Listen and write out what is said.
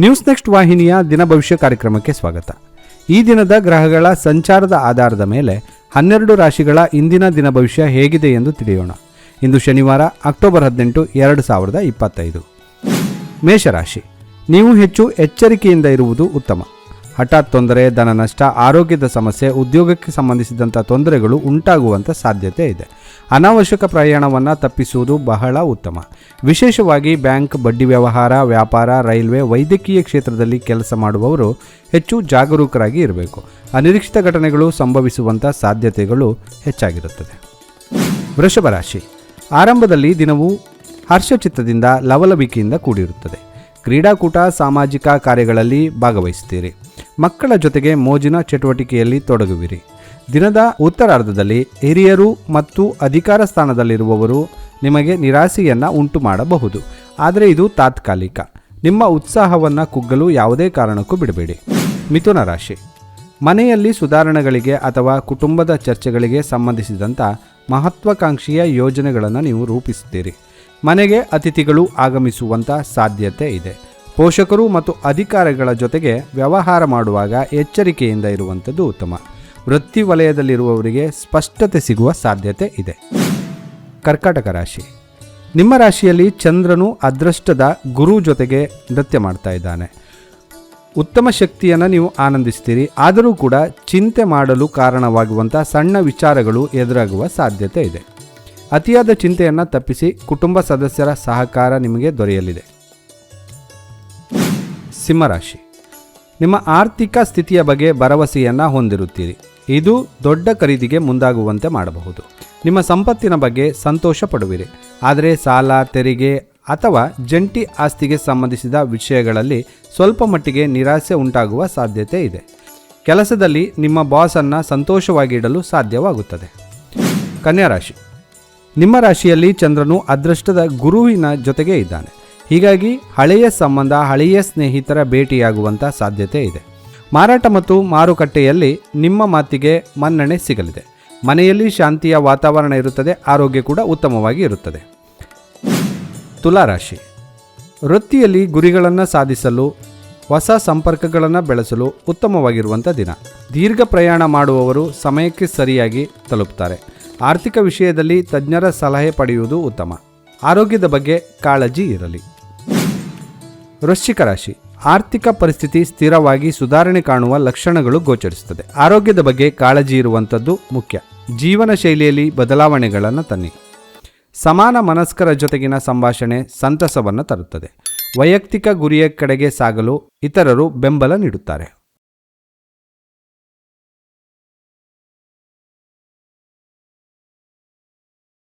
News next ವಾಹಿನಿಯ ದಿನ ಭವಿಷ್ಯ ಕಾರ್ಯಕ್ರಮಕ್ಕೆ ಸ್ವಾಗತ. ಈ ದಿನದ ಗ್ರಹಗಳ ಸಂಚಾರದ ಆಧಾರದ ಮೇಲೆ ಹನ್ನೆರಡು ರಾಶಿಗಳ ಇಂದಿನ ದಿನ ಭವಿಷ್ಯ ಹೇಗಿದೆ ಎಂದು ತಿಳಿಯೋಣ. ಇಂದು ಶನಿವಾರ, ಅಕ್ಟೋಬರ್ ಹದಿನೆಂಟು, ಎರಡು ಸಾವಿರದ ಇಪ್ಪತ್ತೈದು. ಮೇಷರಾಶಿ. ನೀವು ಹೆಚ್ಚು ಎಚ್ಚರಿಕೆಯಿಂದ ಇರುವುದು ಉತ್ತಮ. ಹಠಾತ್ ತೊಂದರೆ, ಧನ ನಷ್ಟ, ಆರೋಗ್ಯದ ಸಮಸ್ಯೆ, ಉದ್ಯೋಗಕ್ಕೆ ಸಂಬಂಧಿಸಿದಂಥ ತೊಂದರೆಗಳು ಉಂಟಾಗುವಂಥ ಸಾಧ್ಯತೆ ಇದೆ. ಅನಾವಶ್ಯಕ ಪ್ರಯಾಣವನ್ನು ತಪ್ಪಿಸುವುದು ಬಹಳ ಉತ್ತಮ. ವಿಶೇಷವಾಗಿ ಬ್ಯಾಂಕ್, ಬಡ್ಡಿ ವ್ಯವಹಾರ, ವ್ಯಾಪಾರ, ರೈಲ್ವೆ, ವೈದ್ಯಕೀಯ ಕ್ಷೇತ್ರದಲ್ಲಿ ಕೆಲಸ ಮಾಡುವವರು ಹೆಚ್ಚು ಜಾಗರೂಕರಾಗಿ ಇರಬೇಕು. ಅನಿರೀಕ್ಷಿತ ಘಟನೆಗಳು ಸಂಭವಿಸುವಂಥ ಸಾಧ್ಯತೆಗಳು ಹೆಚ್ಚಾಗಿರುತ್ತದೆ. ವೃಷಭ ರಾಶಿ. ಆರಂಭದಲ್ಲಿ ದಿನವು ಹರ್ಷಚಿತ್ತದಿಂದ ಲವಲವಿಕೆಯಿಂದ ಕೂಡಿರುತ್ತದೆ. ಕ್ರೀಡಾಕೂಟ, ಸಾಮಾಜಿಕ ಕಾರ್ಯಗಳಲ್ಲಿ ಭಾಗವಹಿಸುತ್ತೀರಿ. ಮಕ್ಕಳ ಜೊತೆಗೆ ಮೋಜಿನ ಚಟುವಟಿಕೆಯಲ್ಲಿ ತೊಡಗುವಿರಿ. ದಿನದ ಉತ್ತರಾರ್ಧದಲ್ಲಿ ಹಿರಿಯರು ಮತ್ತು ಅಧಿಕಾರ ಸ್ಥಾನದಲ್ಲಿರುವವರು ನಿಮಗೆ ನಿರಾಸೆಯನ್ನು ಉಂಟು ಮಾಡಬಹುದು ಆದರೆ ಇದು ತಾತ್ಕಾಲಿಕ. ನಿಮ್ಮ ಉತ್ಸಾಹವನ್ನು ಕುಗ್ಗಲು ಯಾವುದೇ ಕಾರಣಕ್ಕೂ ಬಿಡಬೇಡಿ. ಮಿಥುನ ರಾಶಿ. ಮನೆಯಲ್ಲಿ ಸುಧಾರಣೆಗಳಿಗೆ ಅಥವಾ ಕುಟುಂಬದ ಚರ್ಚೆಗಳಿಗೆ ಸಂಬಂಧಿಸಿದಂಥ ಮಹತ್ವಾಕಾಂಕ್ಷೆಯ ಯೋಜನೆಗಳನ್ನು ನೀವು ರೂಪಿಸುತ್ತೀರಿ. ಮನೆಗೆ ಅತಿಥಿಗಳು ಆಗಮಿಸುವಂಥ ಸಾಧ್ಯತೆ ಇದೆ. ಪೋಷಕರು ಮತ್ತು ಅಧಿಕಾರಿಗಳ ಜೊತೆಗೆ ವ್ಯವಹಾರ ಮಾಡುವಾಗ ಎಚ್ಚರಿಕೆಯಿಂದ ಇರುವಂಥದ್ದು ಉತ್ತಮ. ವೃತ್ತಿ ವಲಯದಲ್ಲಿರುವವರಿಗೆ ಸ್ಪಷ್ಟತೆ ಸಿಗುವ ಸಾಧ್ಯತೆ ಇದೆ. ಕರ್ಕಾಟಕ ರಾಶಿ. ನಿಮ್ಮ ರಾಶಿಯಲ್ಲಿ ಚಂದ್ರನು ಅದೃಷ್ಟದ ಗುರು ಜೊತೆಗೆ ನೃತ್ಯ ಮಾಡ್ತಾ ಇದ್ದಾನೆ. ಉತ್ತಮ ಶಕ್ತಿಯನ್ನು ನೀವು ಆನಂದಿಸ್ತೀರಿ. ಆದರೂ ಕೂಡ ಚಿಂತೆ ಮಾಡಲು ಕಾರಣವಾಗುವಂಥ ಸಣ್ಣ ವಿಚಾರಗಳು ಎದುರಾಗುವ ಸಾಧ್ಯತೆ ಇದೆ. ಅತಿಯಾದ ಚಿಂತೆಯನ್ನು ತಪ್ಪಿಸಿ ಕುಟುಂಬ ಸದಸ್ಯರ ಸಹಕಾರ ನಿಮಗೆ ದೊರೆಯಲಿದೆ. ಸಿಂಹರಾಶಿ. ನಿಮ್ಮ ಆರ್ಥಿಕ ಸ್ಥಿತಿಯ ಬಗ್ಗೆ ಭರವಸೆಯನ್ನು ಹೊಂದಿರುತ್ತೀರಿ. ಇದು ದೊಡ್ಡ ಖರೀದಿಗೆ ಮುಂದಾಗುವಂತೆ ಮಾಡಬಹುದು. ನಿಮ್ಮ ಸಂಪತ್ತಿನ ಬಗ್ಗೆ ಸಂತೋಷ ಪಡುವಿರಿ. ಆದರೆ ಸಾಲ, ತೆರಿಗೆ ಅಥವಾ ಜಂಟಿ ಆಸ್ತಿಗೆ ಸಂಬಂಧಿಸಿದ ವಿಷಯಗಳಲ್ಲಿ ಸ್ವಲ್ಪ ಮಟ್ಟಿಗೆ ನಿರಾಸೆ ಉಂಟಾಗುವ ಸಾಧ್ಯತೆ ಇದೆ. ಕೆಲಸದಲ್ಲಿ ನಿಮ್ಮ ಬಾಸನ್ನು ಸಂತೋಷವಾಗಿಡಲು ಸಾಧ್ಯವಾಗುತ್ತದೆ. ಕನ್ಯಾ ರಾಶಿ ನಿಮ್ಮ ರಾಶಿಯಲ್ಲಿ ಚಂದ್ರನು ಅದೃಷ್ಟದ ಗುರುವಿನ ಜೊತೆಗೆ ಇದ್ದಾನೆ. ಹೀಗಾಗಿ ಹಳೆಯ ಸಂಬಂಧ, ಹಳೆಯ ಸ್ನೇಹಿತರ ಭೇಟಿಯಾಗುವಂಥ ಸಾಧ್ಯತೆ ಇದೆ. ಮಾರಾಟ ಮತ್ತು ಮಾರುಕಟ್ಟೆಯಲ್ಲಿ ನಿಮ್ಮ ಮಾತಿಗೆ ಮನ್ನಣೆ ಸಿಗಲಿದೆ. ಮನೆಯಲ್ಲಿ ಶಾಂತಿಯ ವಾತಾವರಣ ಇರುತ್ತದೆ, ಆರೋಗ್ಯ ಕೂಡ ಉತ್ತಮವಾಗಿ ಇರುತ್ತದೆ. ತುಲಾರಾಶಿ. ವೃತ್ತಿಯಲ್ಲಿ ಗುರಿಗಳನ್ನು ಸಾಧಿಸಲು, ಹೊಸ ಸಂಪರ್ಕಗಳನ್ನು ಬೆಳೆಸಲು ಉತ್ತಮವಾಗಿರುವಂಥ ದಿನ. ದೀರ್ಘ ಪ್ರಯಾಣ ಮಾಡುವವರು ಸಮಯಕ್ಕೆ ಸರಿಯಾಗಿ ತಲುಪುತ್ತಾರೆ ಆರ್ಥಿಕ ವಿಷಯದಲ್ಲಿ ತಜ್ಞರ ಸಲಹೆ ಪಡೆಯುವುದು ಉತ್ತಮ. ಆರೋಗ್ಯದ ಬಗ್ಗೆ ಕಾಳಜಿ ಇರಲಿ. ವೃಶ್ಚಿಕ ರಾಶಿ. ಆರ್ಥಿಕ ಪರಿಸ್ಥಿತಿ ಸ್ಥಿರವಾಗಿ ಸುಧಾರಣೆ ಕಾಣುವ ಲಕ್ಷಣಗಳು ಗೋಚರಿಸುತ್ತದೆ. ಆರೋಗ್ಯದ ಬಗ್ಗೆ ಕಾಳಜಿ ಇರುವಂಥದ್ದು ಮುಖ್ಯ. ಜೀವನ ಶೈಲಿಯಲ್ಲಿ ಬದಲಾವಣೆಗಳನ್ನು ತನ್ನಿ ಸಮಾನ ಮನಸ್ಕರ ಜೊತೆಗಿನ ಸಂಭಾಷಣೆ ಸಂತಸವನ್ನು ತರುತ್ತದೆ. ವೈಯಕ್ತಿಕ ಗುರಿಯ ಕಡೆಗೆ ಸಾಗಲು ಇತರರು ಬೆಂಬಲ ನೀಡುತ್ತಾರೆ.